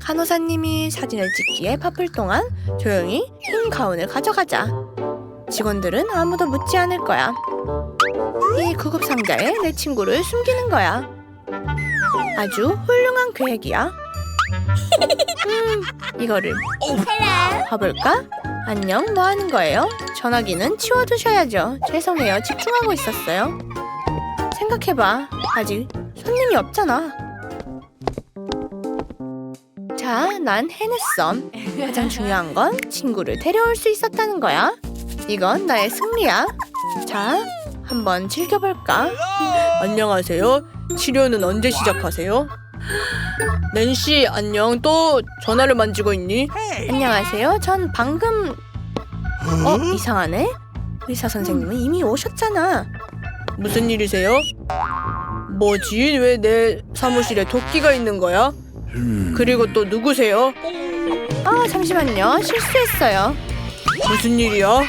간호사님이 사진을 찍기에 바쁠 동안 조용히 흰 가운을 가져가자. 직원들은 아무도 묻지 않을 거야. 이 구급 상자에 내 친구를 숨기는 거야. 아주 훌륭한 계획이야. 음, 이거를 봐볼까? 안녕, 뭐 하는 거예요? 전화기는 치워두셔야죠. 죄송해요, 집중하고 있었어요. 생각해봐. 아직 손님이 없잖아. 자, 난 해냈어. 가장 중요한 건 친구를 데려올 수 있었다는 거야. 이건 나의 승리야. 자, 한번 즐겨볼까? 안녕하세요. 치료는 언제 시작하세요? 낸시, 안녕. 또 전화를 만지고 있니? 안녕하세요. 전 방금 어 이상하네. 의사 선생님은 이미 오셨잖아. 무슨 일이세요? 뭐지? 왜 내 사무실에 도끼가 있는 거야? 그리고 또 누구세요? 아 잠시만요. 실수했어요. 무슨 일이야?